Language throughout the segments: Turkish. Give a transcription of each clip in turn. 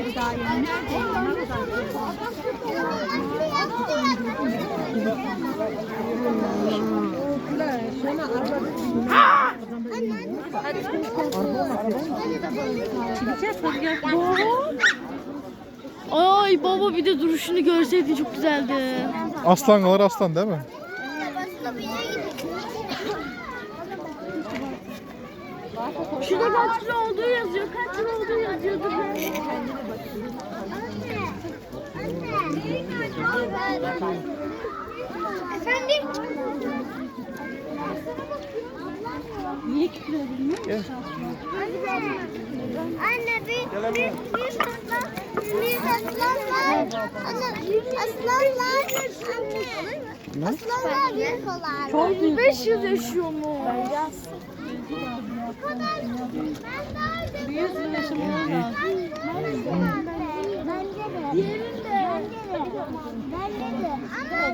beri daha yeni. Nerede? Ne kadar? Gideceğiz hadi gel. Ay baba bir de duruşunu görseydin çok güzeldi. Aslan kalır aslan değil mi? Şurada kaç kilo olduğu yazıyor. Kaç kilo olduğu yazıyordu. Efendim? Niye küfür edilmiyor? Anne bir bir bir aslan bir aslanlar anne aslanlar anne aslanlar büyük olar. Çok 500 yaşıyor mu? Bu kadar ben de 100 yıl yaşamaları lazım. Bence de. Bence de. Ama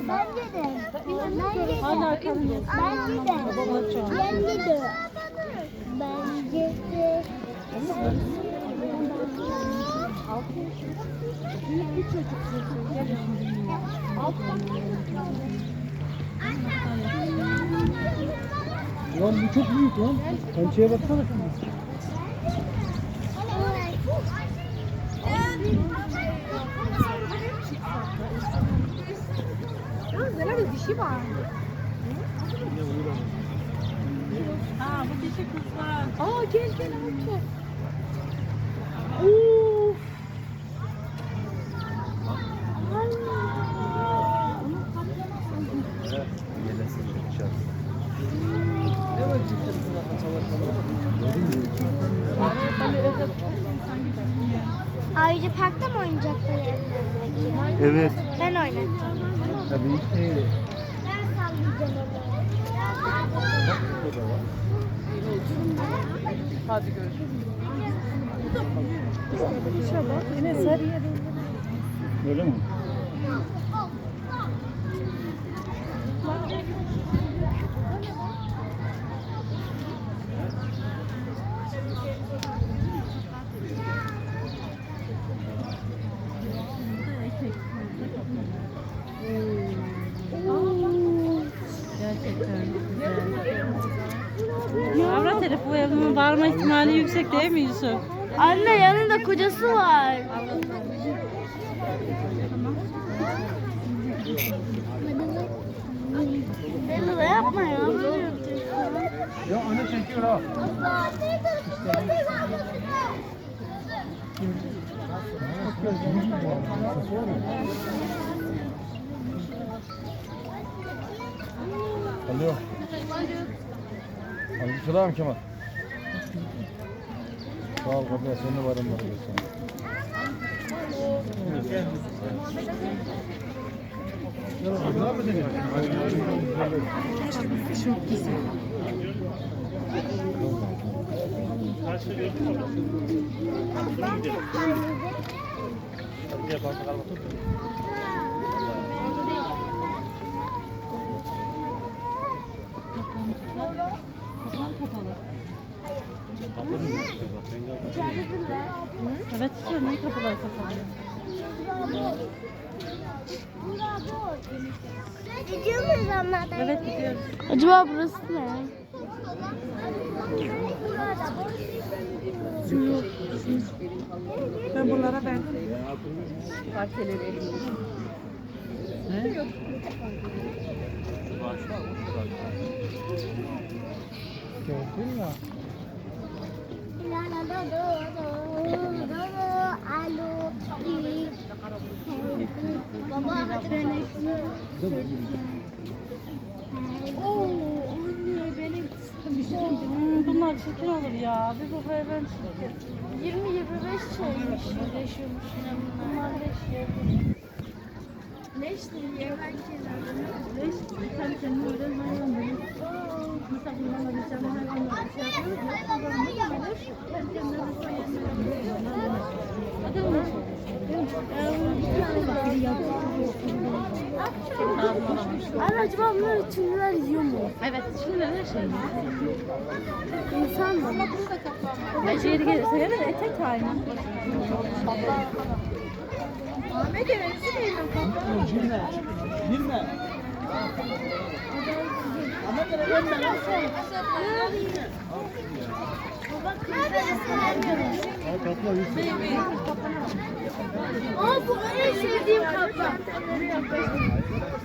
bence de. Bence de. Hala arkamda. Bence de. Babalar çoğaldı. Bence de. Bence de. Lan bu çok büyük lan. Pençeye baksana şimdi. Nerede dişi var? Aa bu dişi kızlar. Aa gel gel Altu. Uf. Ayrıca parkta mı oyuncakları Evet. Ben oynatacağım. Tabii ki. Ben sallayacağım Hadi görüşürüz. Öyle mi? Bağırma ihtimali yüksek değil mi Yusuf? Anne yanında kocası var. Beni de yapma ya. Ya anne çekiyor ha. Alo. Aleykümselam Kemal. Sağ ol kapıya seni varım var. Evet istiyor. Niye kapılar kapalı? Gidiyor muyuz onlardan? Evet gidiyoruz. Acaba burası ne? Ben bunlara verdim. Parkeleri elimde. Ne? Gördün ya. Oo, anne benim bunlar çirkin olur ya. Bir bu ben çirkin. 20-25 şeymiş. Yaşıyormuş yine bunlar. Leş değil ya ben Leş, sen kendini öyle şey şey. Anne acaba bunlar Çinliler yiyor mu? Evet, şimdi her şey. İnsan mı? Bence yeri gelirse gelir, etek aynı. Aa bu en sevdiğim kaplan.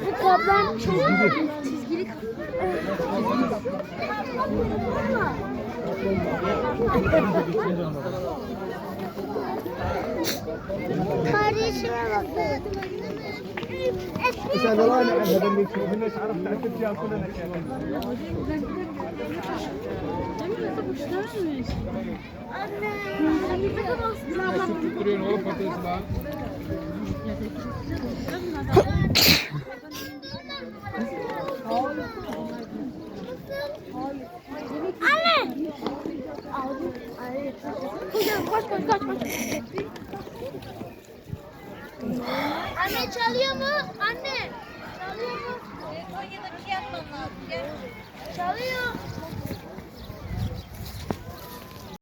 Bu kaplan çok çizgili Kardeşime bakın. اسال الله عن هذا اللي ليش عرفت عدت فيها كلنا Koş Anne çalıyor mu? Anne. Çalıyor mu? Konya'da bir şey yapmam lazım. Çalıyor.